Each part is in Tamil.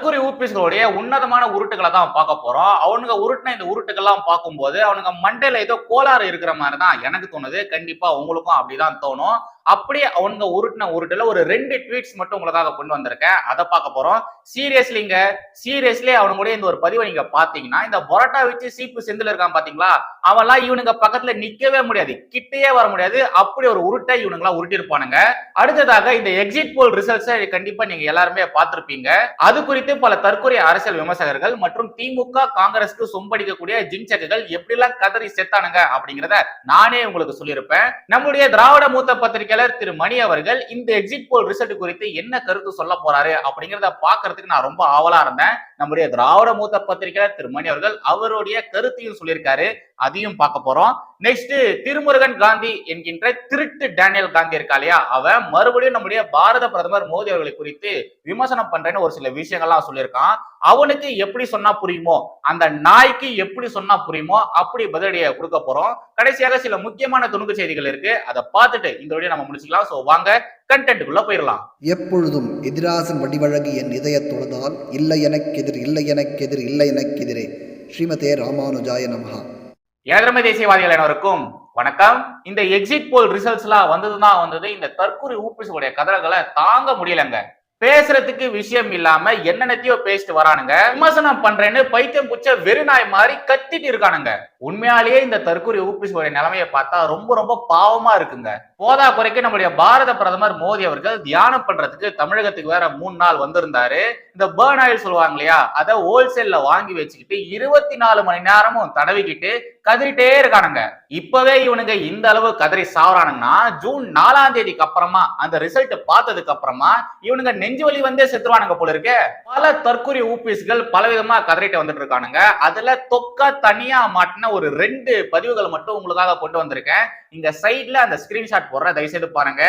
மர்க்குரி ஊபிஸ்களுடைய உன்னதமான உருட்டுகளை தான் பார்க்க போறோம். அவனுங்க உருட்டின இந்த உருட்டுகள்லாம் பார்க்கும்போது அவனுங்க மண்டையில ஏதோ கோளாறு இருக்கிற மாதிரி தான் எனக்கு தோணுது. கண்டிப்பா உங்களுக்கும் அப்படிதான் தோணும். அப்படியே அவனுங்க உருட்டின உருட்டுல ஒரு ரெண்டு ட்வீட்ஸ் மட்டும் உங்களுக்காக கொண்டு வந்திருக்கேன். அதை பார்க்க போறோம். சீரியஸ்லிங்க சீரியஸ்லி அவனுடைய இந்த ஒரு பதிவை நீங்க பாத்தீங்கன்னா இந்த பொரோட்டா வச்சு சீப்பு செந்தில் இருக்கான் பாத்தீங்களா? அவன்லாம் இவனுங்க பக்கத்துல நிக்கவே முடியாது. கிட்டேயே வர முடியாது. அப்படி ஒரு உருட்டை இவனுங்களாம் உருட்டிருப்பானுங்க அடுத்ததாக இந்த எக்ஸிட் போல் ரிசல்ட்ஸை கண்டிப்பா நீங்க எல்லாருமே பார்த்திருப்பீங்க. அது குறித்து பல தற்கொலை அரசியல் விமர்சகர்கள் மற்றும் திமுக காங்கிரஸ்க்கு சொம்படிக்கக்கூடிய ஜிங்சக்குகள் எப்படிலாம் கதறி செத்தானுங்க அப்படிங்கிறத நானே உங்களுக்கு சொல்லியிருப்பேன். நம்முடைய திராவிட மூத்த பத்திரிகையாளர் திரு மணி அவர்கள் இந்த எக்ஸிட் போல் ரிசல்ட் குறித்து என்ன கருத்து சொல்ல போறாரு அப்படிங்கிறத பாக்குறதுக்கு நான் ரொம்ப ஆவலா இருந்தேன். நம்முடைய திராவிட மூத்த பத்திரிகையாளர் திரு மணி அவர்கள் அவருடைய கருத்தையும் சொல்லியிருக்காரு. அதையும் பார்க்க போறோம். நெக்ஸ்ட் திருமுருகன் காந்தி என்கின்ற திருட்டு டேனியல் காந்தி இருக்கா இல்லையா? அவன் மறுபடியும் நம்முடைய பாரத பிரதமர் மோடி அவர்களை குறித்து விமர்சனம் பண்றேன்னு ஒரு சில விஷயங்கள்லாம் சொல்லியிருக்கான். அவனுக்கு எப்படி சொன்னா புரியுமோ அந்த நாய்க்கு எப்படி சொன்னா புரியுமோ அப்படி பதிலடியை கொடுக்க போறோம். கடைசியாக சில முக்கியமான துணுக்கு செய்திகள் இருக்கு. அதை பார்த்துட்டு இந்த வழியை நம்ம முடிச்சுக்கலாம். ஸோ வாங்க கண்டென்ட்டுக்குள்ள போயிடலாம். எப்பொழுதும் எதிராசன் வடிவழகு என் இதயத் தொழுதால் இல்லை எனக்கெதிர் இல்லை எனக்கெதிர் இல்லை எனக்கெதிரே ஸ்ரீமதே ராமானுஜாய நமகா ஏழமை தேசியவாதிகள் அனைவருக்கும் வணக்கம். இந்த எக்ஸிட் போல் ரிசல்ட்ஸ்லாம் வந்ததுதான் வந்தது. இந்த தற்கொலை ஊப்பிசுடைய கதறல்களை தாங்க முடியலங்க. பேசுறதுக்கு விஷயம் இல்லாம என்னென்னத்தையோ பேசிட்டு வரானுங்க. விமர்சனம் பண்றேன்னு பைத்தியம் புச்ச வெறுநாய் மாதிரி கத்திட்டு இருக்கானுங்க. உண்மையாலேயே இந்த தற்கொலை ஊப்பிசுடைய நிலைமையை பார்த்தா ரொம்ப ரொம்ப பாவமா இருக்குங்க. போதா குறைக்கு நம்முடைய பாரத பிரதமர் மோடி அவர்கள் தியானம் பண்றதுக்கு தமிழகத்துக்கு வேற மூணு நாள் வந்திருந்தாரு. இந்த பேர்ன் ஆயில் சொல்லுவாங்க இல்லையா? அதை ஹோல்சேல்ல வாங்கி வச்சுக்கிட்டு இருபத்தி நாலு மணி நேரமும் தடவிக்கிட்டு கதறிட்டே இருக்கானுங்க. இப்பவே இவனுங்க இந்த அளவு கதறி சாவறானுங்கன்னா ஜூன் நாலாம் தேதிக்கு அப்புறமா அந்த ரிசல்ட் பார்த்ததுக்கு அப்புறமா இவனுங்க நெஞ்சு வலி வந்தே செத்துருவானுங்க போல இருக்கு. பல தற்கொலை ஊபிஸ்கள் பலவிதமா கதறிட்டு வந்துட்டு இருக்கானுங்க. அதுல தொக்கா தனியா மாட்டின ஒரு ரெண்டு பதிவுகள் மட்டும் உங்களுக்காக கொண்டு வந்திருக்கேன். இங்க சைட்ல அந்த ஸ்கிரீன்ஷாட் போடுற தயவு செய்து பாருங்க.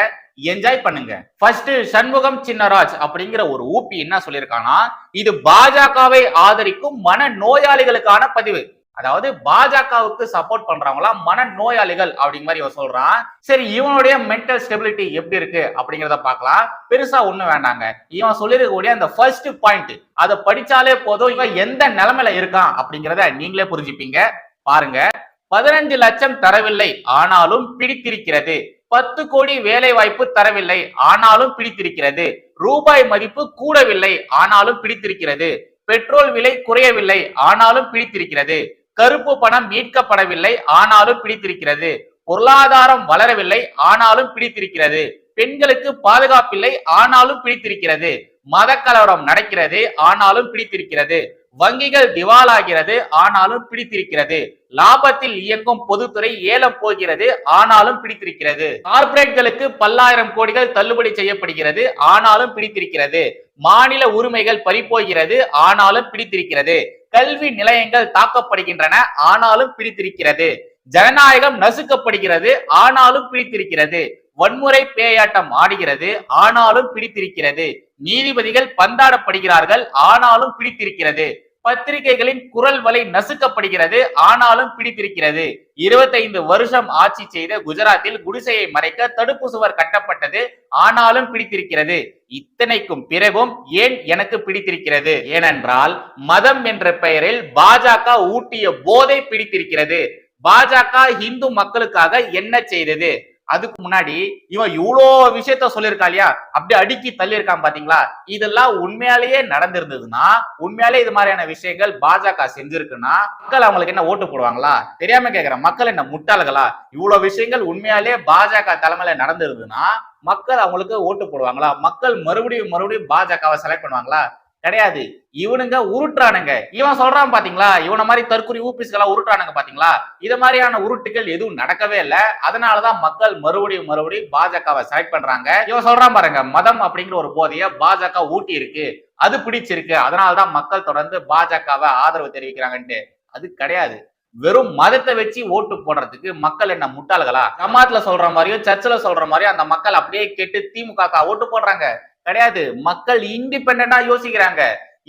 என்ஜாய் பண்ணுங்க. ஃபர்ஸ்ட் சண்முகம் சின்னராஜ் அப்படிங்கிற ஒரு ஊபி என்ன சொல்லியிருக்கானா இது பாஜகவை ஆதரிக்கும் மன நோயாளிகளுக்கான பதிவு. அதாவது பாஜகவுக்கு சப்போர்ட் பண்றவங்களா மன நோயாளிகள் அப்படிங்கிற மாதிரி இவன் சொல்றான். சரி இவனுடைய மென்டல் ஸ்டெபிலிட்டி எப்படி இருக்கு அப்படிங்கிறத பார்க்கலாம். பெருசா ஒண்ணும் வேண்டாங்க. இவன் சொல்லிருக்கக்கூடிய அந்த ஃபர்ஸ்ட் பாயிண்ட் அதை படிச்சாலே போதும். இவன் எந்த நிலைமையில இருக்கான் அப்படிங்கிறத நீங்களே புரிஞ்சுப்பீங்க. பாருங்க. பதினஞ்சு லட்சம் தரவில்லை ஆனாலும் பிடித்திருக்கிறது. பத்து கோடி வேலை வாய்ப்பு தரவில்லை ஆனாலும் பிடித்திருக்கிறது. ரூபாய் மதிப்பு கூடவில்லை ஆனாலும் பிடித்திருக்கிறது. பெட்ரோல் விலை குறையவில்லை ஆனாலும் பிடித்திருக்கிறது. கருப்பு பணம் மீட்கப்படவில்லை ஆனாலும் பிடித்திருக்கிறது. பொருளாதாரம் வளரவில்லை ஆனாலும் பிடித்திருக்கிறது. பெண்களுக்கு பாதுகாப்பில்லை ஆனாலும் பிடித்திருக்கிறது. மத கலவரம் நடக்கிறது ஆனாலும் பிடித்திருக்கிறது. வங்கிகள் திவாலாகிறது ஆனாலும் பிடித்திருக்கிறது. லாபத்தில் இயங்கும் பொதுத்துறை ஏலம் போகிறது ஆனாலும் பிடித்திருக்கிறது. கார்ப்பரேட்களுக்கு பல்லாயிரம் கோடிகள் தள்ளுபடி செய்யப்படுகிறது ஆனாலும் பிடித்திருக்கிறது. மாநில உரிமைகள் பறிப்போகிறது ஆனாலும் பிடித்திருக்கிறது. கல்வி நிலையங்கள் தாக்கப்படுகின்றன ஆனாலும் பிடித்திருக்கிறது. ஜனநாயகம் நசுக்கப்படுகிறது ஆனாலும் பிடித்திருக்கிறது. வன்முறை பேயாட்டம் ஆடுகிறது ஆனாலும் பிடித்திருக்கிறது. நீதிபதிகள் பந்தாடப்படுகிறார்கள் ஆனாலும் பிடித்திருக்கிறது. பத்திரிகைகளின் குரல் வலை நசுக்கப்படுகிறது ஆனாலும் பிடித்திருக்கிறது. இருபத்தைந்து வருஷம் ஆட்சி செய்த குஜராத்தில் குடிசையை மறைக்க தடுப்பு சுவர் கட்டப்பட்டது ஆனாலும் பிடித்திருக்கிறது. இத்தனைக்கும் பிறகும் ஏன் எனக்கு பிடித்திருக்கிறது? ஏனென்றால் மதம் என்ற பெயரில் பாஜக ஊட்டிய போதை பிடித்திருக்கிறது. பாஜக இந்து மக்களுக்காக என்ன செய்தது? அதுக்கு முன்னாடி இவன் இவ்வளோ விஷயத்த சொல்லியிருக்கா இல்லையா அப்படி அடுக்கி தள்ளியிருக்கான் பாத்தீங்களா? இதெல்லாம் உண்மையாலேயே நடந்திருந்ததுன்னா உண்மையாலே இது மாதிரியான விஷயங்கள் பாஜக செஞ்சிருக்குன்னா மக்கள் அவங்களுக்கு என்ன ஓட்டு போடுவாங்களா? தெரியாம கேக்குறேன். மக்கள் என்ன முட்டாளர்களா இவ்வளவு விஷயங்கள் உண்மையாலே பாஜக தலைமையில நடந்திருந்ததுன்னா மக்கள் அவங்களுக்கு ஓட்டு போடுவாங்களா? மக்கள் மறுபடியும் மறுபடியும் பாஜகவை செலக்ட் பண்ணுவாங்களா? கிடையாது. இவனுங்க உருட்டுறானுங்க. இவன் சொல்றான் பாத்தீங்களா? இவன மாதிரி தற்கொலை ஊபிஸ்களா உருட்டுறானுங்க பாத்தீங்களா? இது மாதிரியான உருட்டுகள் எதுவும் நடக்கவே இல்லை. அதனாலதான் மக்கள் மறுபடியும் மறுபடியும் பாஜகவை செலக்ட் பண்றாங்க. இவன் சொல்றான் பாருங்க மதம் அப்படிங்கிற ஒரு போதைய பாஜக ஊட்டி இருக்கு அது பிடிச்சிருக்கு. அதனாலதான் மக்கள் தொடர்ந்து பாஜகவை ஆதரவு தெரிவிக்கிறாங்கன்ட்டு. அது கிடையாது. வெறும் மதத்தை வச்சு ஓட்டு போடுறதுக்கு மக்கள் என்ன முட்டாள்களா? ஜமாத்ல சொல்ற மாதிரியும் சர்ச்சில் சொல்ற மாதிரியும் அந்த மக்கள் அப்படியே கேட்டு திமுக ஓட்டு போடுறாங்க. கிடையாது. மக்கள் இண்டிபெண்டா யோசிக்கிறாங்க.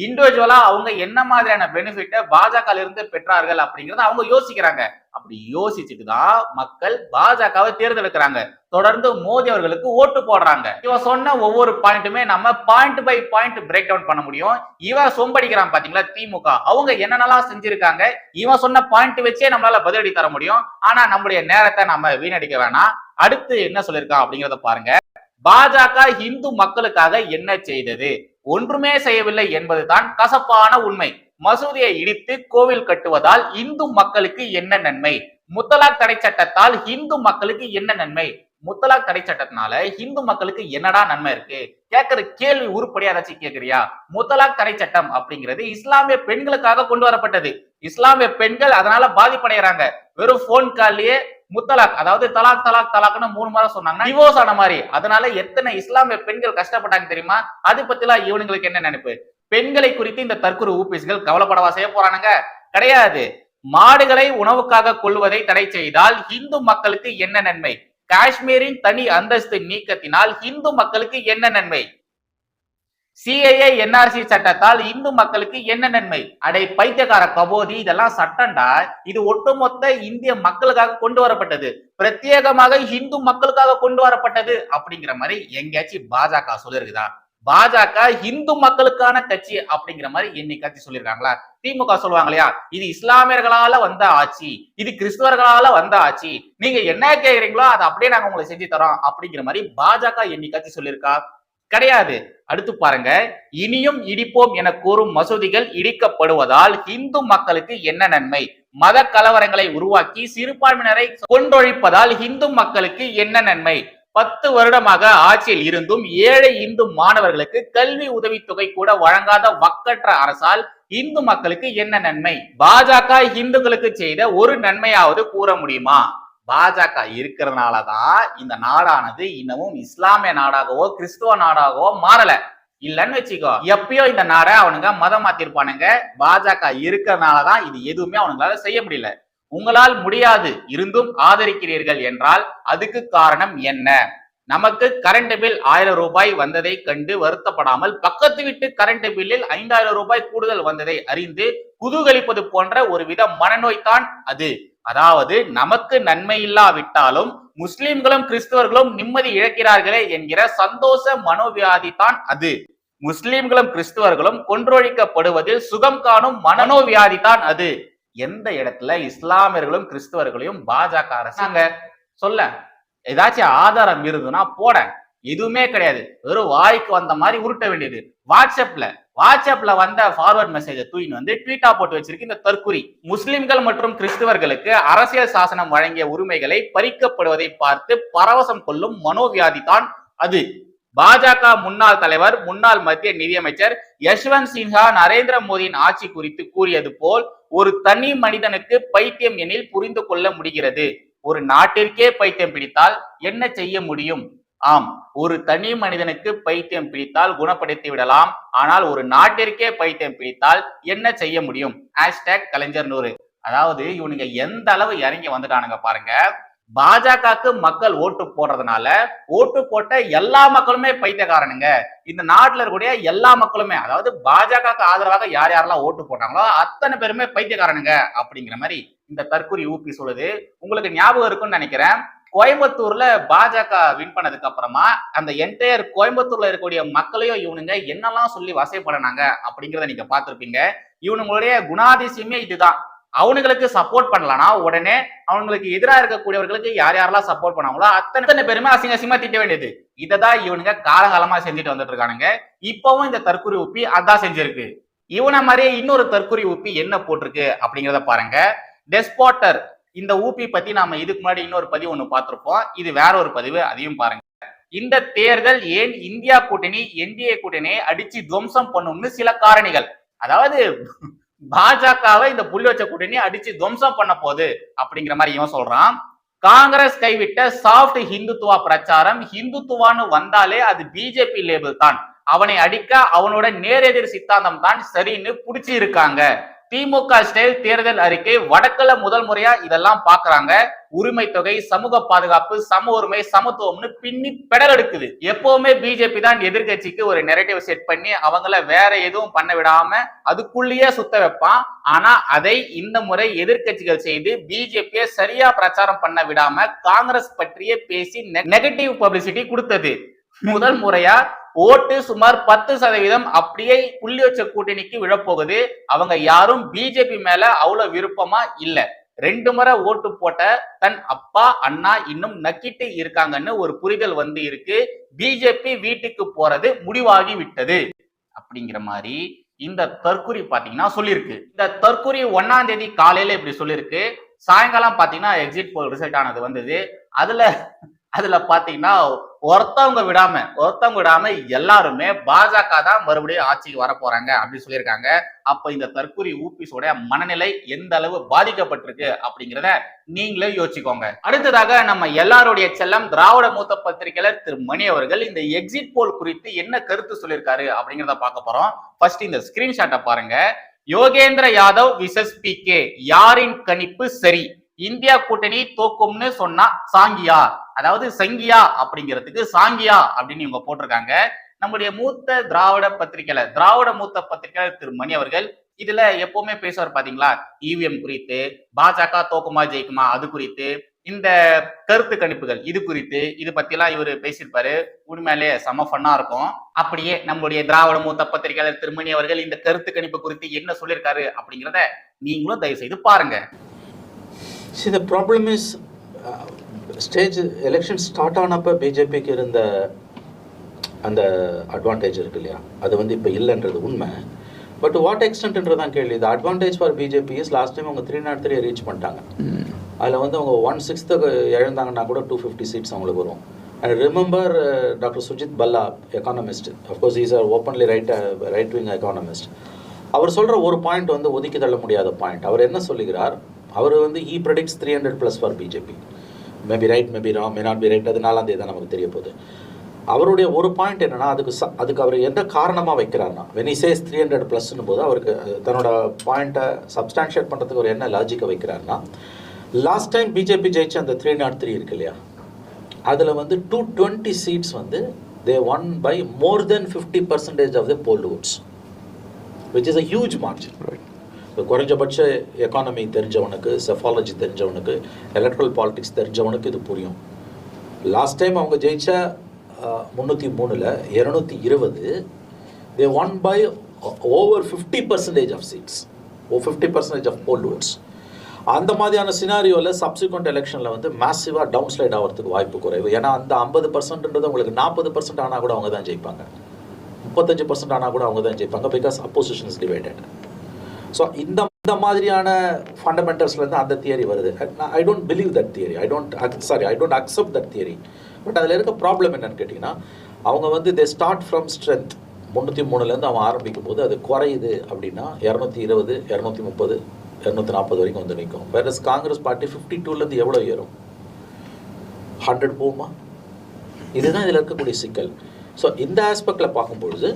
இண்டிவிஜுவலா அவங்க என்ன மாதிரியான பெனிஃபிட்டை பாஜக இருந்து பெற்றார்கள் அப்படிங்கறத அவங்க யோசிக்கிறாங்க. அப்படி யோசிச்சுட்டு தான் மக்கள் பாஜகவை தேர்ந்தெடுக்கிறாங்க. தொடர்ந்து மோடி அவர்களுக்கு ஓட்டு போடுறாங்க. இவன் சொன்ன ஒவ்வொரு பாயிண்ட்டுமே நம்ம point by point break down பண்ண முடியும். இவன் சொம்படிக்கிறான் பாத்தீங்களா திமுக. அவங்க என்னென்னலாம் செஞ்சிருக்காங்க இவன் சொன்ன பாயிண்ட் வச்சே நம்மளால பதிலடி தர முடியும். ஆனா நம்முடைய நேரத்தை நம்ம வீணடிக்க வேணாம். அடுத்து என்ன சொல்லியிருக்கான் அப்படிங்கறத பாருங்க. பாஜக இந்து மக்களுக்காக என்ன செய்தது? ஒன்றுமே செய்யவில்லை என்பதுதான் கசப்பான உண்மை. மசூதியை இடித்து கோவில் கட்டுவதால் இந்து மக்களுக்கு என்ன நன்மை? முத்தலாக் தடை சட்டத்தால் இந்து மக்களுக்கு என்ன நன்மை? முத்தலாக் தடை சட்டத்தினால இந்து மக்களுக்கு என்னடா நன்மை இருக்கு? கேட்கிற கேள்வி உருப்படியா ஏதாச்சும் கேக்குறியா? முத்தலாக் தடை சட்டம் அப்படிங்கிறது இஸ்லாமிய பெண்களுக்காக கொண்டு வரப்பட்டது. இஸ்லாமிய பெண்கள் அதனால பாதிப்படைகிறாங்க வெறும் போன் கால்லயே முத்தலாக் அதாவது தலாக் தலாக் தலாக்னு மூணு முறை சொன்னாங்கன்னா டிவோர்ஸ் ஆன மாதிரி. அதனால எத்தனை இஸ்லாமிய பெண்கள் கஷ்டப்பட்டாங்க தெரியுமா? அது பத்திலாம் இவனுங்களுக்கு என்ன நினைப்பு? பெண்களை குறித்து இந்த தற்கொலை ஊபிஸ்கள் கவலைப்படவா செய்ய போறானுங்க? கிடையாது. மாடுகளை உணவுக்காக கொள்வதை தடை செய்தால் இந்து மக்களுக்கு என்ன நன்மை? காஷ்மீரின் தனி அந்தஸ்து நீக்கத்தினால் இந்து மக்களுக்கு என்ன நன்மை? சிஏஏ என்ஆர்சி சட்டத்தால் இந்து மக்களுக்கு என்ன நன்மை? அடை பைத்தியக்கார கபோதி இதெல்லாம் சட்டம்டா. இது ஒட்டுமொத்த இந்திய மக்களுக்காக கொண்டு வரப்பட்டது. பிரத்யேகமாக இந்து மக்களுக்காக கொண்டு வரப்பட்டது அப்படிங்கிற மாதிரி எங்கேயாச்சும் பாஜக சொல்லியிருக்குதா? பாஜக இந்து மக்களுக்கான கட்சி அப்படிங்கிற மாதிரி என்னைக்காச்சும் சொல்லியிருக்காங்களா? திமுக சொல்லுவாங்க இல்லையா இது இஸ்லாமியர்களால வந்த ஆட்சி இது கிறிஸ்தவர்களால வந்த ஆட்சி. நீங்க என்ன கேக்குறீங்களோ அதை அப்படியே நாங்க உங்களுக்கு செஞ்சு தரோம் அப்படிங்கிற மாதிரி பாஜக என்னைக்காச்சும் சொல்லியிருக்கா? கிடையாது. அடுத்து பாருங்க. இனியும் இடிப்போம் என கூறும் மசூதிகள் இடிக்கப்படுவதால் இந்து மக்களுக்கு என்ன நன்மை? மத கலவரங்களை உருவாக்கி சிறுபான்மையினரை கொண்டொழிப்பதால் இந்து மக்களுக்கு என்ன நன்மை? பத்து வருடமாக ஆட்சியில் இருந்தும் ஏழை இந்து மாணவர்களுக்கு கல்வி உதவித்தொகை கூட வழங்காத வக்கற்ற அரசால் இந்து மக்களுக்கு என்ன நன்மை? பாஜக இந்துக்களுக்கு செய்த ஒரு நன்மையாவது கூற முடியுமா? பாஜக இருக்கிறதுனால தான் இந்த நாடானது இன்னமும் இஸ்லாமிய நாடாகவோ கிறிஸ்துவ நாடாகவோ மாறல. இல்லைன்னு வச்சுக்கோ. எப்பயோ இந்த நாடை அவனுங்க மதம் மாத்திருப்பானுங்க. பாஜக இருக்கிறதுனால தான் இது எதுவுமே அவனுங்களால செய்ய முடியல. உங்களால் முடியாது. இருந்தும் ஆதரிக்கிறீர்கள் என்றால் அதுக்கு காரணம் என்ன? நமக்கு கரண்ட் பில் ஆயிரம் ரூபாய் வந்ததை கண்டு வருத்தப்படாமல் பக்கத்து வீட்டு கரண்ட் பில்லில் ஐந்தாயிரம் ரூபாய் கூடுதல் வந்ததை அறிந்து குதூகலிப்பது போன்ற ஒரு வித மனநோய் தான் அது. அதாவது நமக்கு நன்மை இல்லாவிட்டாலும் முஸ்லிம்களும் கிறிஸ்தவர்களும் நிம்மதி இழக்கிறார்களே என்கிற சந்தோஷ மனோவியாதி தான் அது. முஸ்லிம்களும் கிறிஸ்தவர்களும் கொன்றொழிக்கப்படுவதில் சுகம் காணும் மனோவியாதி தான் அது. எந்த இடத்துல இஸ்லாமியர்களும் கிறிஸ்தவர்களையும் பாஜக அரசாங்க சொல்ல ஏதாச்சும் ஆதாரம் இருந்ததுன்னா போட. எதுவுமே கிடையாது. வெறும் வாய்க்கு வந்த மாதிரி உருட்ட வேண்டியது. வாட்ஸ்அப்ல வாட்ஸ்அப்ல வந்த ஃபார்வர்ட் மெசேஜை தூயின் வந்து ட்வீட்டா போட்டு வச்சிருக்கு இந்த தற்குறி முஸ்லிம்கள் மற்றும் கிறிஸ்துவர்களுக்கு அரசியல் சாசனம் வழங்கிய உரிமைகளை பறிக்கப்படுவதை பார்த்து பரவசம் கொள்ளும் மனோவியாதி தான் அது. பாஜக முன்னாள் தலைவர் முன்னாள் மத்திய நிதியமைச்சர் யஷ்வந்த் சின்ஹா நரேந்திர மோடியின் ஆட்சி குறித்து கூறியது போல் ஒரு தனி மனிதனுக்கு பைத்தியம் எனில் புரிந்து கொள்ள முடிகிறது. ஒரு நாட்டிற்கே பைத்தியம் பிடித்தால் என்ன செய்ய முடியும்? ஆம் ஒரு தனி மனிதனுக்கு பைத்தியம் பிடித்தால் குணப்படுத்தி விடலாம். ஆனால் ஒரு நாட்டிற்கே பைத்தியம் பிடித்தால் என்ன செய்ய முடியும்? ஹேஷ்டேக் கலைஞர் நூறு. அதாவது இவனுங்க எந்த அளவு இறங்கி வந்துட்டானுங்க பாருங்க. பாஜகவுக்கு மக்கள் ஓட்டு போடுறதுனால ஓட்டு போட்ட எல்லா மக்களுமே பைத்தியக்காரனுங்க. இந்த நாட்டில் இருக்கக்கூடிய எல்லா மக்களுமே அதாவது பாஜகவுக்கு ஆதரவாக யார் யாரெல்லாம் ஓட்டு போட்டாங்களோ அத்தனை பேருமே பைத்தியக்காரனுங்க அப்படிங்கிற மாதிரி இந்த தற்கூரி ஊப்பி சொல்லுது. உங்களுக்கு ஞாபகம் இருக்கும்னு நினைக்கிறேன். கோயம்புத்தூர்ல பாஜக வின் பண்ணதுக்கு அப்புறமா அந்த என்டையர் கோயம்புத்தூர்ல இருக்கக்கூடிய மக்களையும் இவனுங்க என்னெல்லாம் சொல்லி வசைப்படனாங்க அப்படிங்கிறத நீங்க பார்த்துருப்பீங்க. இவனுங்களுடைய குணாதிசயமே இதுதான். அவனுங்களுக்கு சப்போர்ட் பண்ணலனா உடனே அவங்களுக்கு எதிராக இருக்கக்கூடியவர்களுக்கு யார் யாரெல்லாம் சப்போர்ட் பண்ணாங்களோ அத்தனை அத்தனை பேருமே அசிங்க அசிங்கமா திட்ட வேண்டியது. இதை தான் இவனுங்க காலகாலமா செஞ்சுட்டு வந்துட்டு இருக்கானுங்க இப்பவும் இந்த தற்கொலை உப்பி அதான் செஞ்சிருக்கு. இவனை மாதிரியே இன்னொரு தற்கொலை உப்பி என்ன போட்டிருக்கு அப்படிங்கிறத பாருங்க. டெஸ்பாட்டர் இந்த ஊபி பத்தி நாம இதுக்கு முன்னாடி இன்னொரு பதிவு ஒன்று பார்த்துருப்போம். இது வேற ஒரு பதிவு அதையும் பாருங்க. இந்த தேர்தல் ஏன் இந்தியா கூட்டணி என்டிஏ கூட்டணியை அடிச்சு துவம்சம் பண்ணும்னு சில காரணிகள். அதாவது பாஜகவை இந்த புள்ளி வச்ச கூட்டணி அடிச்சு துவம்சம் பண்ண போகுது அப்படிங்கிற மாதிரி இவன் சொல்றான். காங்கிரஸ் கைவிட்ட சாஃப்ட் ஹிந்துத்துவா பிரச்சாரம் ஹிந்துத்துவான்னு வந்தாலே அது பிஜேபி லேபிள் தான். அவனை அடிக்க அவனோட நேரெதிர் சித்தாந்தம் தான் சரின்னு புடிச்சு இருக்காங்க திமுக ஸ்டைல் தேர்தல் அறிக்கை வடக்குல முதல் முறையா இதெல்லாம் பாக்குறாங்க. உரிமை தொகை சமூக பாதுகாப்பு சம உரிமை சமத்துவம்னு பின்னி பெடல் எடுக்குது. எப்பவுமே பிஜேபி தான் எதிர்க்கட்சிக்கு ஒரு நெரேட்டிவ் செட் பண்ணி அவங்கள வேற எதுவும் பண்ண விடாம அதுக்குள்ளேயே சுத்த வைப்பான். ஆனா அதை இந்த முறை எதிர்க்கட்சிகள் செய்து பிஜேபியை சரியா பிரச்சாரம் பண்ண விடாம காங்கிரஸ் பற்றியே பேசி நெகட்டிவ் பப்ளிசிட்டி கொடுத்தது. முதல் முறையா ஓட்டு சுமார் பத்து சதவீதம் அப்படியே புள்ளி வச்ச கூட்டணிக்கு விழப்போகுது. அவங்க யாரும் பிஜேபி மேல அவ்வளவு விருப்பமா இல்ல. ரெண்டு முறை ஓட்டு போட்ட தன் அப்பா அண்ணா இன்னும் நக்கிட்டு இருக்காங்கன்னு ஒரு புரிதல் வந்து இருக்கு. பிஜேபி வீட்டுக்கு போறது முடிவாகி விட்டது. அப்படிங்கிற மாதிரி இந்த தற்குறி பாத்தீங்கன்னா சொல்லியிருக்கு இந்த தற்குறி ஒன்னாம் தேதி காலையில இப்படி சொல்லியிருக்கு சாயங்காலம் பாத்தீங்கன்னா எக்ஸிட் போல் ரிசல்ட் ஆனது வந்தது. அதுல அதுல பாத்தீங்கன்னா ஒருத்தவங்க விடாம ஒருத்தவங்க விடாம எல்லாருமே பாஜக தான் மறுபடியும் ஆட்சிக்கு வர போறாங்க அப்படின்னு சொல்லியிருக்காங்க. அப்ப இந்த தற்கொலை ஊபிஸோட மனநிலை எந்த அளவு பாதிக்கப்பட்டிருக்கு அப்படிங்கிறத நீங்களே யோசிச்சுக்கோங்க. அடுத்ததாக நம்ம எல்லாருடைய செல்லம் திராவிட மூத்த பத்திரிகையாளர் திரு மணி அவர்கள் இந்த எக்ஸிட் போல் குறித்து என்ன கருத்து சொல்லியிருக்காரு அப்படிங்கிறத பார்க்க போறோம். ஃபர்ஸ்ட் இந்த ஸ்கிரீன்ஷாட்டை பாருங்க. Yogendra Yadav versus P K யாரின் கணிப்பு சரி? இந்தியா கூட்டணி தோக்கும்னு சொன்னா சாங்கியா? அதாவது சங்கியா அப்படிங்கிறதுக்கு சாங்கியா அப்படின்னு இவங்க போட்டிருக்காங்க. நம்முடைய மூத்த திராவிட பத்திரிகையாளர் திராவிட மூத்த பத்திரிகையாளர் திரு மணி அவர்கள் இதுல எப்பவுமே பேசுவார் பாத்தீங்களா? இவிஎம் குறித்து பாஜக தோக்குமா ஜெயிக்குமா அது குறித்து இந்த கருத்து கணிப்புகள் இது குறித்து இது பத்தி எல்லாம் இவர் பேசியிருப்பாரு. உண்மையிலேயே செம ஃபன்னா இருக்கும். அப்படியே நம்முடைய திராவிட மூத்த பத்திரிகையாளர் திருமணி அவர்கள் இந்த கருத்து கணிப்பு குறித்து என்ன சொல்லியிருக்காரு அப்படிங்கிறத நீங்களும் தயவு செய்து பாருங்க. See, the problem is, uh, stage election start ஆனப்போ பிஜேபிக்கு இருந்த அந்த அட்வான்டேஜ் இருக்கு இல்லையா? அது வந்து இப்போ இல்லைன்றது உண்மை. பட் வாட் எக்ஸ்டென்ட்ன்றதான் கேள்வி. இது advantage for BJP is last time அவங்க த்ரீ நாட் த்ரீ ரீச் பண்ணிட்டாங்க. அதில் வந்து அவங்க ஒன் சிக்ஸ்த்துக்கு இழந்தாங்கன்னா கூட டூ ஃபிஃப்டி சீட்ஸ் அவங்களுக்கு வரும். And remember doctor Surjit Bhalla economist of course is are openly right right wing economist அவர் சொல்கிற ஒரு பாயிண்ட் வந்து ஒதுக்கி தள்ள முடியாத பாயிண்ட் அவர் என்ன சொல்லுகிறார்? அவர் வந்து he predicts three hundred plus for BJP maybe right maybe raw may not be right அது நாலாம் தேதி தான் நமக்கு தெரிய போகுது. அவருடைய ஒரு பாயிண்ட் என்னன்னா அதுக்கு ச அதுக்கு அவர் எந்த காரணமாக வைக்கிறார்னா when he says three hundred ப்ளஸ்னு போது அவருக்கு தன்னோட பாயிண்ட்டை சப்ஸ்டான்ஷியேட் பண்ணுறதுக்கு ஒரு என்ன லாஜிக்கை வைக்கிறாருன்னா லாஸ்ட் டைம் பிஜேபி ஜெயிச்ச அந்த த்ரீ நாட் த்ரீ இருக்கு இல்லையா? அதில் வந்து டூ டுவெண்ட்டி சீட்ஸ் வந்து they won by more than fifty percentage of the polled votes which is a huge margin இப்போ குறைஞ்சபட்ச எக்கானமி தெரிஞ்சவனுக்கு செஃபாலஜி தெரிஞ்சவனுக்கு எலக்ட்ரல் பாலிடிக்ஸ் தெரிஞ்சவனுக்கு இது புரியும். லாஸ்ட் டைம் அவங்க ஜெயிச்ச முந்நூற்றி மூணில் இரநூத்தி இருபது they won by over fifty percentage of seats or fifty percentage of poll votes அந்த மாதிரியான சினாரியோவில் சப்சிக்வெண்ட் எலெக்ஷனில் வந்து மேசிவாக டவுன் ஸ்லைட் ஆகிறதுக்கு வாய்ப்பு குறைவு. ஏன்னா அந்த ஐம்பது பர்சன்ட்ன்றது உங்களுக்கு நாற்பது பர்சன்ட் ஆனால் கூட அவங்க தான் ஜெயிப்பாங்க. முப்பத்தஞ்சு பர்சன்ட் ஆனால் கூட அவங்க தான் ஜெயிப்பாங்க because opposition is divided so இந்த இந்த மாதிரியான ஃபண்டமெண்டல்ஸ்லேருந்து அந்த தியரி வருது. I don't believe that theory I don't sorry I don't accept that theory but அதில் இருக்க ப்ராப்ளம் என்னன்னு கேட்டிங்கன்னா அவங்க வந்து தே ஸ்டார்ட் ஃப்ரம் ஸ்ட்ரென்த் முந்நூற்றி மூணுலேருந்து அவன் ஆரம்பிக்கும் போது அது குறையுது அப்படின்னா இரநூத்தி இருபது இரநூத்தி முப்பது இரநூத்தி நாற்பது வரைக்கும் வந்து நிற்கும். வேற காங்கிரஸ் பார்ட்டி ஃபிஃப்டி டூலேருந்து எவ்வளோ ஏறும்? ஹண்ட்ரட் போகுமா? இதுதான் இதில் இருக்கக்கூடிய சிக்கல். ஸோ இந்த ஆஸ்பெக்டில் பார்க்கும்பொழுது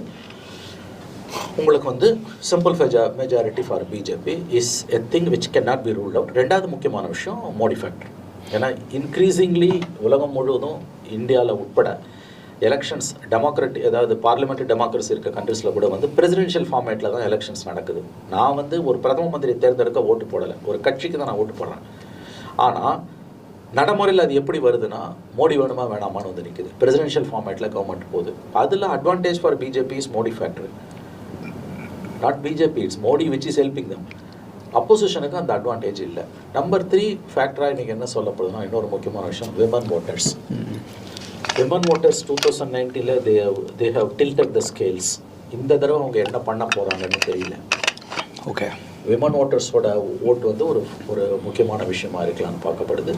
உங்களுக்கு வந்து simple ஃபெஜா majority for BJP is a thing which can not be ruled out ரெண்டாவது முக்கியமான விஷயம் மோடி ஃபேக்டர் ஏன்னா இன்க்ரீசிங்லி உலகம் முழுவதும் இந்தியாவில் உட்பட எலெக்ஷன்ஸ் டெமோக்ரட்டி அதாவது பார்லிமெண்ட்ரி டெமோக்ரஸி இருக்க கண்ட்ரீஸில் கூட வந்து பிரசிடென்ஷியல் ஃபார்மேட்டில் தான் எலெக்ஷன்ஸ் நடக்குது. நான் வந்து ஒரு பிரதம மந்திரி தேர்ந்தெடுக்க ஓட்டு போடலை. ஒரு கட்சிக்கு தான் நான் ஓட்டு போடுறேன். ஆனால் நடைமுறையில் அது எப்படி வருதுன்னா மோடி வேணுமா வேணாமான்னு வந்து நிற்குது பிரசிடென்ஷியல் ஃபார்மேட்டில் கவர்மெண்ட் போகுது. அதில் advantage for BJP is Modi factor not BJP it's Modi which is helping them அப்போசிஷனுக்கு அந்த அட்வான்டேஜ் இல்லை. நம்பர் த்ரீ ஃபேக்டராக இன்றைக்கி என்ன சொல்லப்படுதுன்னா இன்னொரு முக்கியமான விஷயம் women voters women voters two thousand நைன்டீனில் they they have tilted the scales இந்த தடவை அவங்க என்ன பண்ண போகிறாங்கன்னு தெரியல. ஓகே விமன் ஓட்டர்ஸோட ஓட்டு வந்து ஒரு ஒரு முக்கியமான விஷயமா இருக்கலாம்னு பார்க்கப்படுது.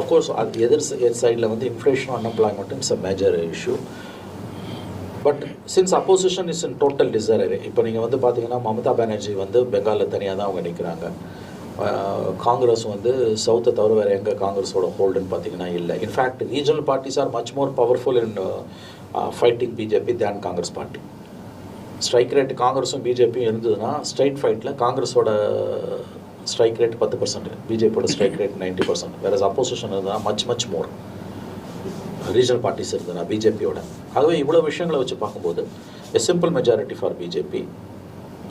அஃப்கோர்ஸ் அது எதிர் சைடில் வந்து inflation unemployment it's a major issue but since opposition is in total disarray இப்போ நீங்கள் வந்து பார்த்தீங்கன்னா மமதா பானர்ஜி வந்து பெங்காலில் தனியாக தான் அவங்க நிற்கிறாங்க காங்கிரஸ் வந்து சவுத்தை தவிர வேறு எங்கே காங்கிரஸோட ஹோல்டுன்னு பார்த்தீங்கன்னா இல்லை. In fact regional parties are much more powerful in fighting BJP than Congress party strike rate காங்கிரஸும் பிஜேபியும் இருந்ததுன்னா ஸ்ட்ரைட் ஃபைட்டில் காங்கிரஸோட ஸ்ட்ரைக் ரேட் பத்து பர்சன்ட் பிஜேபியோட ஸ்ட்ரைக் ரேட் நைன்டி பர்சன்ட் வேறு அப்போசிஷன் இருந்ததுன்னா much much more regional parties இருந்ததுன்னா பிஜேபியோட ஆகவே இவ்வளோ விஷயங்களை வச்சு பார்க்கும்போது a simple majority for BJP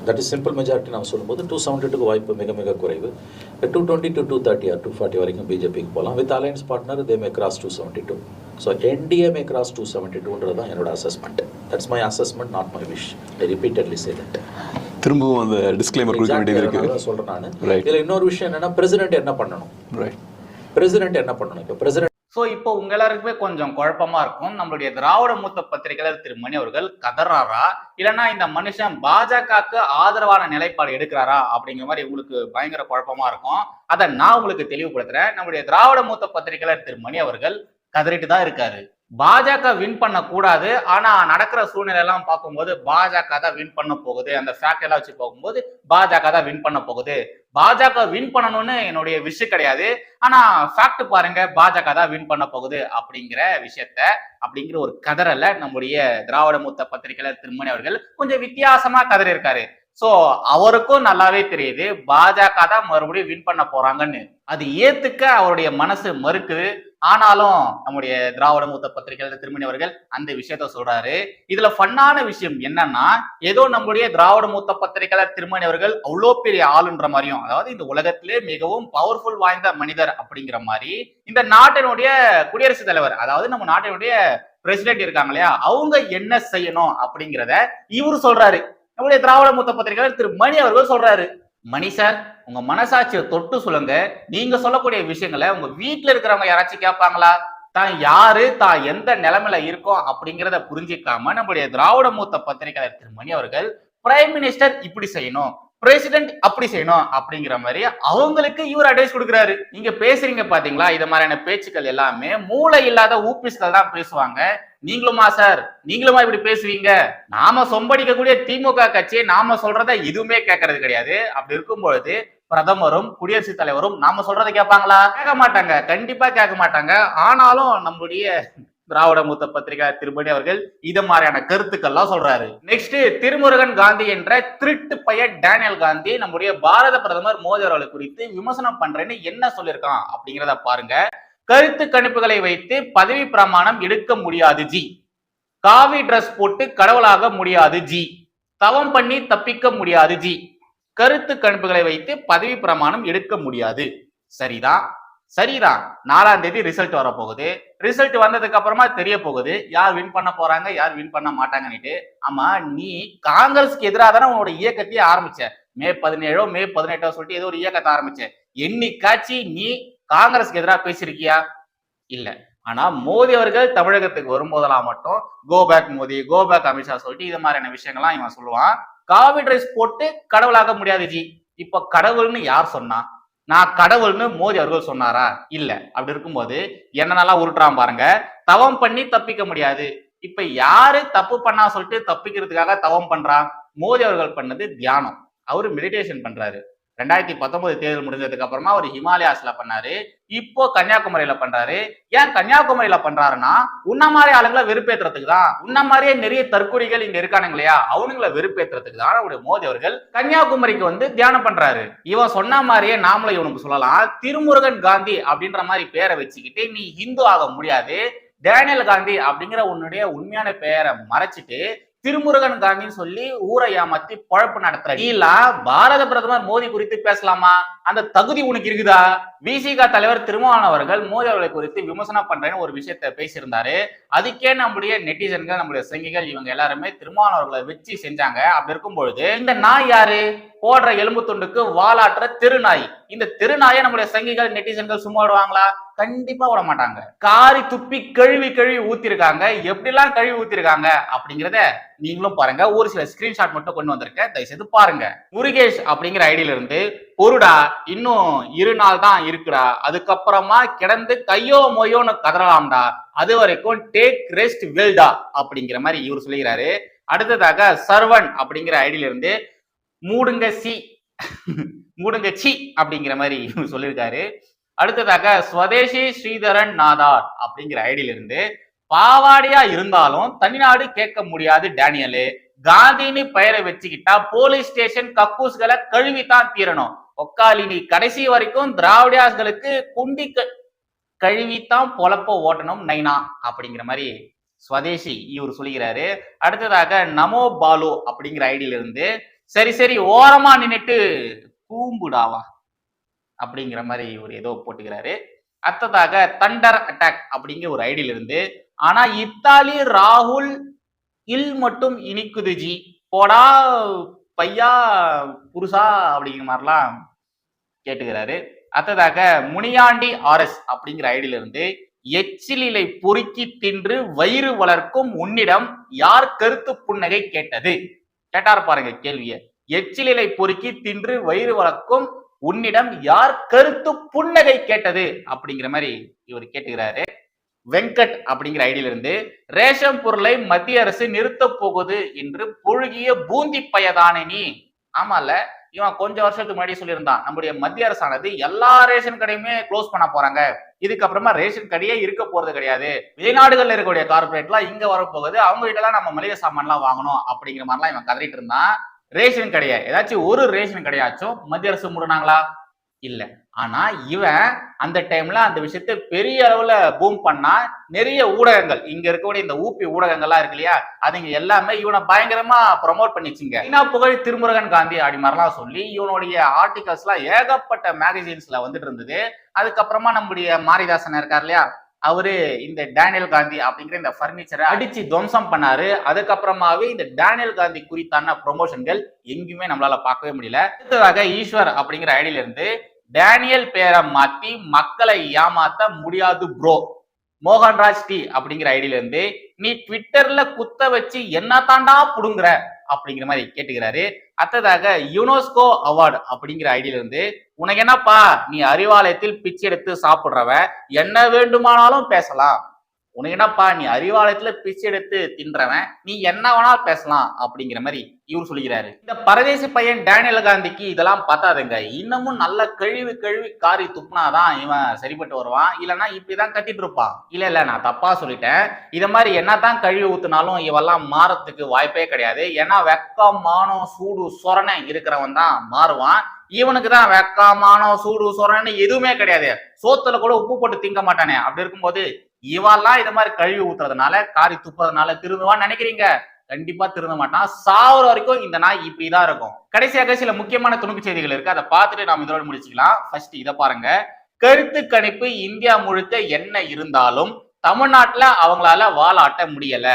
that is simple majority நம்ம சொல்லும்போது டூ செவன்ட்டி வாய்ப்பு மிக மிக குறைவு. Two twenty to two thirty or two forty வரைக்கும் பிஜேபிக்கு போகலாம். With alliance partner they may cross two seventy two so NDA may cross two seventy டூன்றது தான் என்னோட assessment that's my assessment not my wish I repeatedly say that திரும்பவும் அந்த டிஸ்க்ளைமர் கொடுக்க வேண்டியது இருக்கு. சொல்கிறேன் நான். இதில் இன்னொரு விஷயம் என்னன்னா பிரசிடென்ட் என்ன பண்ணணும்? ரைட் பிரசிடென்ட் என்ன பண்ணணும்? இப்போ பிரசிடென்ட் சோ இப்போ உங்க எல்லாருக்குமே கொஞ்சம் குழப்பமா இருக்கும். நம்மளுடைய திராவிட மூத்த பத்திரிகையாளர் திரு. மணி அவர்கள் கதறாரா? இல்லைன்னா இந்த மனுஷன் பாஜகவுக்கு ஆதரவான நிலைப்பாடு எடுக்கிறாரா? அப்படிங்கிற மாதிரி உங்களுக்கு பயங்கர குழப்பமா இருக்கும். அதை நான் உங்களுக்கு தெளிவுபடுத்துறேன். நம்முடைய திராவிட மூத்த பத்திரிகையாளர் திரு. மணி அவர்கள் கதறிட்டு தான் இருக்காரு. பாஜக வின் பண்ண கூடாது ஆனா நடக்கிற சூழ்நிலை எல்லாம் பார்க்கும்போது பாஜக தான் வின் பண்ண போகுது. அந்த ஃபேக்ட் எல்லாம் வச்சு பார்க்கும்போது பாஜக தான் வின் பண்ண போகுது. பாஜக வின் பண்ணணும்னு என்னுடைய விஷயம் கிடையாது. ஆனா ஃபேக்ட் பாருங்க பாஜக தான் வின் பண்ண போகுது அப்படிங்கிற விஷயத்த அப்படிங்கிற ஒரு கதறல நம்முடைய திராவிட மூத்த பத்திரிகையாளர் திருமணி அவர்கள் கொஞ்சம் வித்தியாசமா கதறி இருக்காரு சோ அவருக்கும் நல்லாவே தெரியுது பாஜக தான் மறுபடியும் வின் பண்ண போறாங்கன்னு. அது ஏத்துக்க அவருடைய மனசு மறுக்குது. ஆனாலும் நம்முடைய திராவிட மூத்த பத்திரிகையாளர் திருமணி அவர்கள் அந்த விஷயத்த சொல்றாரு. இதுல ஃபன்னான விஷயம் என்னன்னா ஏதோ நம்முடைய திராவிட மூத்த பத்திரிகையாளர் திருமணி அவர்கள் அவ்வளோ பெரிய ஆளுன்ற மாதிரியும் அதாவது இந்த உலகத்திலே மிகவும் பவர்ஃபுல் வாய்ந்த மனிதர் அப்படிங்கிற மாதிரி இந்த நாட்டினுடைய குடியரசுத் தலைவர் அதாவது நம்ம நாட்டினுடைய பிரசிடென்ட் இருக்காங்க இல்லையா அவங்க என்ன செய்யணும் அப்படிங்கிறத இவரு சொல்றாரு. நம்முடைய திராவிட மூத்த பத்திரிகையாளர் திரு மணி அவர்கள் சொல்றாரு. மணி சார் உங்க மனசாட்சியை தொட்டு சொல்லுங்க. நீங்க சொல்லக்கூடிய விஷயங்களை உங்க வீட்டுல இருக்கிறவங்க யாராச்சும் கேட்பாங்களா? தான் யாரு தான் எந்த நிலைமையில இருக்கோம் அப்படிங்கிறத புரிஞ்சிக்காம நம்முடைய திராவிட மூத்த பத்திரிகையாளர் திரு. மணி அவர்கள் பிரைம் மினிஸ்டர் இப்படி செய்யணும் பிரசிடென்ட் அப்படி செய்யணும் அப்படிங்கிற மாதிரி அவங்களுக்கு இவர் அட்வைஸ் கொடுக்குறாரு. நீங்க பேசுறீங்க பாத்தீங்களா? இது மாதிரியான பேச்சுக்கள் எல்லாமே மூளை இல்லாத ஊபிஸ்கள் தான் பேசுவாங்க. நீங்களுமா சார்? நீங்களுமா இப்படி பேசுவீங்க? நாம சொம்படிக்கக்கூடிய திமுக கட்சியை நாம சொல்றத எதுவுமே கேட்கறது கிடையாது. அப்படி இருக்கும் பொழுது பிரதமரும் குடியரசுத் தலைவரும் நாம சொல்றதை கேட்பாங்களா? கேட்க மாட்டாங்க. கண்டிப்பா கேட்க மாட்டாங்க. ஆனாலும் நம்முடைய திராவிட மூத்த பத்திரிகை திருமணி அவர்கள் இது மாதிரியான கருத்துக்கள்லாம் சொல்றாரு. நெக்ஸ்ட் திருமுருகன் காந்தி என்ற திருட்டு பையன் டேனியல் காந்தி நம்முடைய பாரத பிரதமர் மோடி அவர்களை குறித்து விமர்சனம் பண்றேன்னு என்ன சொல்லியிருக்கான் அப்படிங்கிறத பாருங்க. கருத்து கணிப்புகளை வைத்து பதவி பிரமாணம் எடுக்க முடியாது ஜி. காவி ட்ரெஸ் போட்டு கடவுளாக முடியாது ஜி. தவம் பண்ணி தப்பிக்க முடியாது ஜி. கருத்து கணிப்புகளை வைத்து பதவி பிரமாணம் எடுக்க முடியாது. சரிதான் சரிதான் நாலாம் தேதி ரிசல்ட் வரப்போகுது. ரிசல்ட் வந்ததுக்கு அப்புறமா தெரிய போகுது. யார் வின் பண்ண போறாங்க யார் வின் பண்ண மாட்டாங்கன்னுட்டு. ஆமா நீ காங்கிரஸ்க்கு எதிராக தானே உன்னோட இயக்கத்தையே ஆரம்பிச்ச. மே பதினேழோ மே பதினெட்டோ சொல்லிட்டு ஏதோ ஒரு இயக்கத்தை ஆரம்பிச்ச. என்னைக்காச்சு நீ காங்கிரஸ்க்கு எதிராக பேசியிருக்கியா? இல்ல. ஆனா மோடி அவர்கள் தமிழகத்துக்கு வரும்போதெல்லாம் மட்டும் go back Modi go back Amit Shah சொல்லிட்டு இது மாதிரியான விஷயங்கள்லாம் இவன் சொல்லுவான். காவி ட்ரெஸ் போட்டு கடவுளாக முடியாது ஜி. இப்ப கடவுள்னு யார் சொன்னா? நான் கடவுள்னு மோடி அவர்கள் சொன்னாரா? இல்ல. அப்படி இருக்கும்போது என்னென்னலாம் உருட்டுறான் பாருங்க. தவம் பண்ணி தப்பிக்க முடியாது. இப்ப யாரு தப்பு பண்ணா சொல்லிட்டு தப்பிக்கிறதுக்காக தவம் பண்றான் மோடி அவர்கள் பண்ணது தியானம். அவரு மெடிடேஷன் பண்றாரு. ரெண்டாயிரத்தி பத்தொன்பது தேர்தல் முடிஞ்சதுக்கு அப்புறமா அவர் ஹிமாலயாஸ்ல பண்ணாரு. இப்போ கன்னியாகுமரியில பண்றாரு. ஏன் கன்னியாகுமரியில பண்றாருன்னா உன்ன மாதிரி ஆளுங்களை வெறுப்பேற்றுறதுக்கு தான். உன்ன மாதிரியே நிறைய தற்கொலைகள் இங்க இருக்கானுங்க இல்லையா? அவனுங்களை வெறுப்பேற்றுறதுக்கு தான் அவருடைய மோடி அவர்கள் கன்னியாகுமரிக்கு வந்து தியானம் பண்றாரு. இவன் சொன்ன மாதிரியே நாமளும் இவனுக்கு சொல்லலாம். திருமுருகன் காந்தி அப்படின்ற மாதிரி பேரை வச்சுக்கிட்டு நீ ஹிந்து ஆக முடியாது. டேனியல் காந்தி அப்படிங்கிற உன்னுடைய உண்மையான பெயரை மறைச்சிட்டு திருமுருகன் காந்தின்னு சொல்லி ஊரை ஏமாத்தி குழப்பு நடத்துற நீலா பாரத பிரதமர் மோடி குறித்து பேசலாமா? அந்த தகுதி உனக்கு இருக்குதா? விசிக தலைவர் திருமாவளவன் அவர்கள் மோடி அவர்களை குறித்து விமர்சனம் பண்றேன்னு ஒரு விஷயத்த பேசியிருந்தாரு. அதுக்கே நம்முடைய நெட்டிசன்கள் நம்முடைய சங்கிகள் இவங்க எல்லாருமே திருமாவளவன் அவர்களை வச்சு செஞ்சாங்க. அப்படி இருக்கும் பொழுது இந்த நாய் யாரு? போடுற எலும்பு துண்டுக்கு வாலாற்ற திருநாய். இந்த திருநாயை நம்முடைய சங்கிகள் நெட்டிசன்கள் சும்மா விடுவாங்களா? கண்டிப்பா விட மாட்டாங்க. காரி துப்பி கழுவி கழுவி ஊத்திருக்காங்க. எப்படிலாம் கழுவி ஊத்திருக்காங்க அப்படிங்கிறத நீங்களும் பாருங்க. ஒரு சில ஸ்கிரீன்ஷாட் மட்டும் கொண்டு வந்திருக்கேன். தயவுசெய்து பாருங்க. முருகேஷ் அப்படிங்கிற ஐடியில இருந்து பொருடா இன்னும் இரு நாள் தான் இருக்குடா. அதுக்கப்புறமா கிடந்து கையோ மொயோன்னு கதறலாம்டா. அது வரைக்கும் டேக் ரெஸ்ட் வெல்டா அப்படிங்கிற மாதிரி இவர் சொல்லுகிறாரு அடுத்ததாக சர்வன் அப்படிங்கிற ஐடியில இருந்து மூடுங்க சி. மூடுங்க சி அப்படிங்கிற மாதிரி இவர் சொல்லியிருக்காரு அடுத்ததாக ஸ்வதேசி ஸ்ரீதரன் நாதார் அப்படிங்கிற ஐடியில இருந்து பாவாடியா இருந்தாலும் தனிநாடு கேட்க முடியாது டேனியலு. காந்தின்னு பெயரை வச்சுக்கிட்டா போலீஸ் ஸ்டேஷன் கக்கூஸ்களை கழுவித்தான் தீரணும். ஒக்காலினி கடைசி வரைக்கும் திராவிடியாஸ்களுக்கு குண்டி க- கழுவித்தான் பொழப்ப ஓட்டணும் நைனா அப்படிங்கிற மாதிரி ஸ்வதேசி இவர் சொல்லிக்கிறாரு. அடுத்ததாக நமோ பாலு அப்படிங்கிற ஐடியில இருந்து சரி சரி ஓரமா நின்னுட்டு கூம்புடாவா? அப்படிங்கிற மாதிரி ஒரு ஏதோ போட்டுக்கிறாரு. அடுத்ததாக தண்டர் அட்டாக் அப்படிங்கிற ஒரு ஐடியில இருந்து ஆனா இத்தாலி ராகுல் இல் மட்டும் இனிக்குதுஜி போடா பையா புருஷா அப்படிங்கிற மாதிரிலாம் கேட்டுக்கிறாரு. அடுத்ததாக முனியாண்டி ஆர்எஸ் அப்படிங்கிற ஐடியில இருந்து எச்சிலிலை பொறுக்கி தின்று வயிறு வளர்க்கும் உன்னிடம் யார் கருத்து புன்னகை கேட்டது? கேட்டார் பாருங்க கேள்வியை. எச்சிலை பொறுக்கி தின்று வயிறு வளர்க்கும் உன்னிடம் யார் கருத்து புன்னகை கேட்டது? அப்படிங்கிற மாதிரி இவர் கேட்டுக்கிறாரு. வெங்கட் அப்படிங்கிற ஐடியில இருந்து ரேஷன் பொருளை மத்திய அரசு நிறுத்தப் போகுது என்று புழுகிய பூந்தி பயதானே நீ? ஆமால இவன் கொஞ்சம் வருஷத்துக்கு முன்னாடி சொல்லியிருந்தான் நம்முடைய மத்திய அரசானது எல்லா ரேஷன் கடையுமே க்ளோஸ் பண்ண போறாங்க. இதுக்கப்புறமா ரேஷன் கடையே இருக்க போறது கிடையாது. வெளிநாடுகள்ல இருக்கக்கூடிய கார்பரேட்லாம் இங்க வரப்போகுது. அவங்க கிட்ட எல்லாம் நம்ம மளிகை சாமான்லாம் வாங்கணும் அப்படிங்கிற மாதிரிலாம் இவன் கதறிட்டு இருந்தான். ரேஷன் கடையை ஏதாச்சும் ஒரு ரேஷன் கடையாச்சும் மத்திய அரசு மூடினாங்களா? இல்லை. ஆனா இவன் அந்த டைம்ல அந்த விஷயத்தை பெரிய அளவுல பூம் பண்ணா நிறைய ஊடகங்கள் இங்க இருக்கக்கூடிய இந்த ஊப்பி ஊடகங்கள்லாம் இருக்கு இல்லையா? அதுங்க எல்லாமே இவனை பயங்கரமா ப்ரமோட் பண்ணிச்சுங்க. ஐநா புகழ் திருமுருகன் காந்தி அப்படி மாதிரிலாம் சொல்லி இவனுடைய ஆர்டிகல்ஸ் எல்லாம் ஏகப்பட்ட மேகசின்ஸ்ல வந்துட்டு இருந்தது. அதுக்கப்புறமா நம்முடைய மாரிதாசன் இருக்கார் இல்லையா? அவரு இந்த டேனியல் காந்தி அப்படிங்கிற இந்த பர்னிச்சரை அடிச்சு துவம்சம் பண்ணாரு. அதுக்கப்புறமாவே இந்த டேனியல் காந்தி குறித்தான ப்ரொமோஷன்கள் எங்கேயுமே நம்மளால பார்க்கவே முடியல. அடுத்ததாக ஈஸ்வர் அப்படிங்கிற ஐடியில இருந்து டேனியல் பேரை மாத்தி மக்களை ஏமாத்த முடியாது ப்ரோ மோகன்ராஜ் டி அப்படிங்கிற ஐடியில இருந்து நீ ட்விட்டர்ல குத்த வச்சு என்ன தாண்டா புடுங்குற? அப்படிங்கிற மாதிரி கேட்டுக்கிறாரு. அடுத்ததாக யுனெஸ்கோ அவார்டு அப்படிங்கிற ஐடியில இருந்து உனக்கு என்னப்பா நீ அறிவாலயத்தில் பிச்சை எடுத்து சாப்பிடுறவ என்ன வேண்டுமானாலும் பேசலாம். உனக்கு என்னப்பா நீ அறிவாலயத்துல பிச்சை எடுத்து தின்றவன் நீ என்ன வேணாலும் பேசலாம் அப்படிங்கிற மாதிரி இவர் சொல்லுகிறாரு இந்த பரதேசி பையன் டேனியல் காந்திக்கு இதெல்லாம் பத்தாதுங்க. இன்னமும் நல்ல கழுவி கழுவி காரி துப்புனாதான் இவன் சரிப்பட்டு வருவான். இல்லைன்னா இப்படிதான் கட்டிட்டு இருப்பான். இல்ல இல்ல நான் தப்பா சொல்லிட்டேன். இத மாதிரி என்னதான் கழுவி ஊத்துனாலும் இவெல்லாம் மாறத்துக்கு வாய்ப்பே கிடையாது. ஏன்னா வெக்கம் மானம் சூடு சொரணை இருக்கிறவன் தான் மாறுவான். இவனுக்கு தான் வெக்கமானம் சூடு சொரணை எதுவுமே கிடையாது. சோத்துல கூட உப்பு போட்டு திங்க மாட்டானே. அப்படி இருக்கும்போது இவெல்லாம் இது மாதிரி கழுவி ஊத்துறதுனால காரி துப்புறதுனால திருந்துவான்னு நினைக்கிறீங்க? கண்டிப்பா திருந்த மாட்டான். சாவர வரைக்கும் இந்த நாய் இப்படிதான் இருக்கும். கடைசியாக சில முக்கியமான துணுக்கு செய்திகள் இருக்கு. அதை பார்த்துட்டு நாம இதோட முடிச்சுக்கலாம். ஃபர்ஸ்ட் இதை பாருங்க. கருத்து கணிப்பு இந்தியா முழுக்க என்ன இருந்தாலும் தமிழ்நாட்டுல அவங்களால வாழாட்ட முடியல.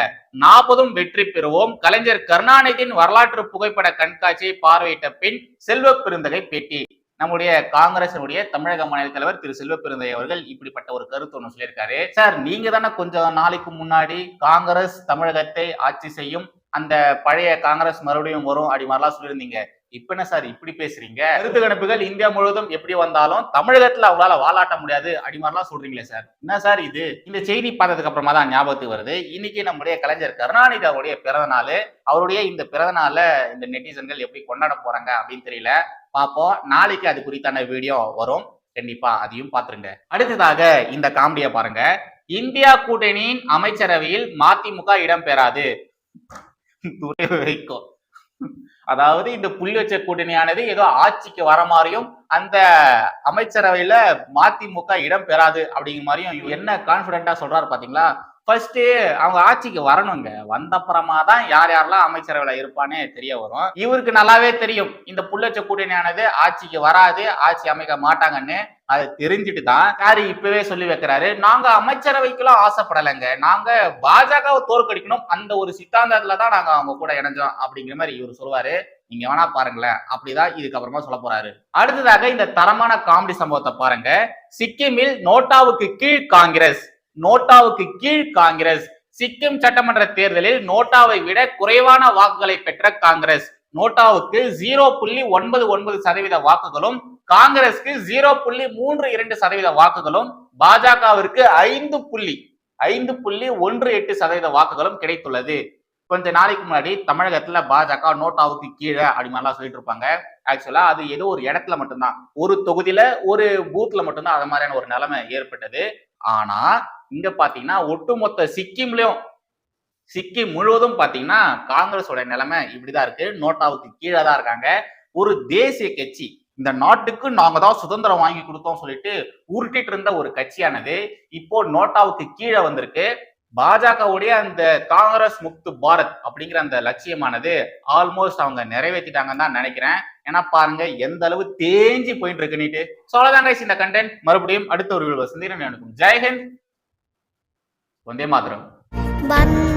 நாற்பதும் வெற்றி பெறுவோம். கலைஞர் கருணாநிதியின் வரலாற்று புகைப்பட கண்காட்சியை பார்வையிட்ட பின் செல்வ பெருந்தகை பேட்டி. நம்முடைய காங்கிரசினுடைய தமிழக மாநில தலைவர் திரு செல்வ பெருந்தை அவர்கள் இப்படிப்பட்ட ஒரு கருத்து ஒன்று சொல்லியிருக்காரு. சார் நீங்க தானே கொஞ்சம் நாளைக்கு முன்னாடி காங்கிரஸ் தமிழகத்தை ஆட்சி செய்யும் அந்த பழைய காங்கிரஸ் மறுபடியும் வரும் அப்படி மாதிரிலாம் சொல்லியிருந்தீங்க. இப்ப என்ன சார் இப்படி பேசுறீங்க? கருத்து கணிப்புகள் இந்தியா முழுவதும் எப்படி வந்தாலும் தமிழகத்துல அவங்களால வாலாட்ட முடியாது அப்படி மாதிரிலாம் சொல்றீங்களே சார். என்ன சார் இது? இந்த செய்தி பார்த்ததுக்கு அப்புறமா தான் ஞாபகத்துக்கு வருது. இன்னைக்கு நம்முடைய கலைஞர் கருணாநிதி அவருடைய பிறந்த நாள் அவருடைய இந்த பிறந்த நாள இந்த நெட்டிசன்கள் எப்படி கொண்டாட போறாங்க அப்படின்னு தெரியல. பார்ப்போம் நாளைக்கு அது குறித்தான வீடியோ வரும். கண்டிப்பா அதையும் பார்த்துருங்க. அடுத்ததாக இந்த காமெடியை பாருங்க. இந்தியா கூட்டணியின் அமைச்சரவையில் மதிமுக இடம்பெறாது. துறை வைக்கும். அதாவது இந்த புள்ளி வச்ச கூட்டணியானது ஏதோ ஆட்சிக்கு வர மாதிரியும் அந்த அமைச்சரவையில மதிமுக இடம் பெறாது அப்படிங்கிற மாதிரியும் என்ன கான்பிடண்டா சொல்றாரு பாத்தீங்களா? ஃபர்ஸ்ட் அவங்க ஆட்சிக்கு வரணுங்க. வந்தப்புறமா தான் யார் யாரெல்லாம் அமைச்சரவையில் இருப்பானே தெரிய வரும். இவருக்கு நல்லாவே தெரியும். இந்த புள்ளச்ச கூட்டணியானது ஆட்சிக்கு வராது ஆட்சி அமைக்க மாட்டாங்கன்னு அது தெரிஞ்சுட்டு தான் யாரு இப்பவே சொல்லி வைக்கிறாரு. நாங்க அமைச்சரவைக்கெல்லாம் ஆசைப்படலைங்க. நாங்க பாஜகவை தோற்கடிக்கணும். அந்த ஒரு சித்தாந்தத்துல தான் நாங்க அவங்க கூட இணைஞ்சோம் அப்படிங்கிற மாதிரி இவர் சொல்லுவாரு. நீங்க வேணா பாருங்களேன். அப்படிதான் இதுக்கப்புறமா சொல்ல போறாரு. அடுத்ததாக இந்த தரமான காமெடி சம்பவத்தை பாருங்க. சிக்கிமில் நோட்டாவுக்கு கீழ் காங்கிரஸ். நோட்டாவுக்கு கீழ் காங்கிரஸ் சிக்கிம் சட்டமன்ற தேர்தலில் நோட்டாவை விட குறைவான வாக்குகளை பெற்ற காங்கிரஸ். நோட்டாவுக்கு ஜீரோ புள்ளி ஒன்பது ஒன்பது சதவீத வாக்குகளும் காங்கிரஸ்க்கு ஜீரோ புள்ளி மூன்று இரண்டு சதவீத வாக்குகளும் பாஜகவிற்கு ஐந்து புள்ளி ஐந்து புள்ளி ஒன்று எட்டு சதவீத வாக்குகளும் கிடைத்துள்ளது. கொஞ்ச நாளைக்கு முன்னாடி தமிழகத்துல பாஜக நோட்டாவுக்கு கீழே அப்படி மாதிரிலாம் சொல்லிட்டு இருப்பாங்க. ஆக்சுவலா அது ஏதோ ஒரு இடத்துல மட்டும்தான். ஒரு தொகுதியில ஒரு பூத்ல மட்டும்தான் அது மாதிரியான ஒரு நிலைமை ஏற்பட்டது. ஆனா இங்க பாத்தீங்கன்னா ஒட்டுமொத்த சிக்கிம்லயும் சிக்கிம் முழுவதும் பாத்தீங்கன்னா காங்கிரஸோட நிலைமை இப்படிதான் இருக்கு. நோட்டாவுக்கு கீழே தான் இருக்காங்க. ஒரு தேசிய கட்சி இந்த நாட்டுக்கு நாங்க தான் சுதந்திரம் வாங்கி கொடுத்தோம் சொல்லிட்டு உருட்டிட்டு இருந்த ஒரு கட்சியானது இப்போ நோட்டாவுக்கு கீழே வந்திருக்கு. பாஜகவுடைய அந்த காங்கிரஸ் முக்து பாரத் அப்படிங்கிற அந்த லட்சியமானது ஆல்மோஸ்ட் அவங்க நிறைவேற்றிட்டாங்கன்னு தான் நினைக்கிறேன். ஏன்னா பாருங்க எந்த அளவு தேஞ்சி போயிட்டு இருக்கு நீட்டு ஸோ அவ்வளோதான் இந்த கண்டென்ட் மறுபடியும் அடுத்த ஒரு வீடியோ சந்திரன் எனக்கும் ஜெயஹிந்த் வந்தே மாத்திரம் வந்த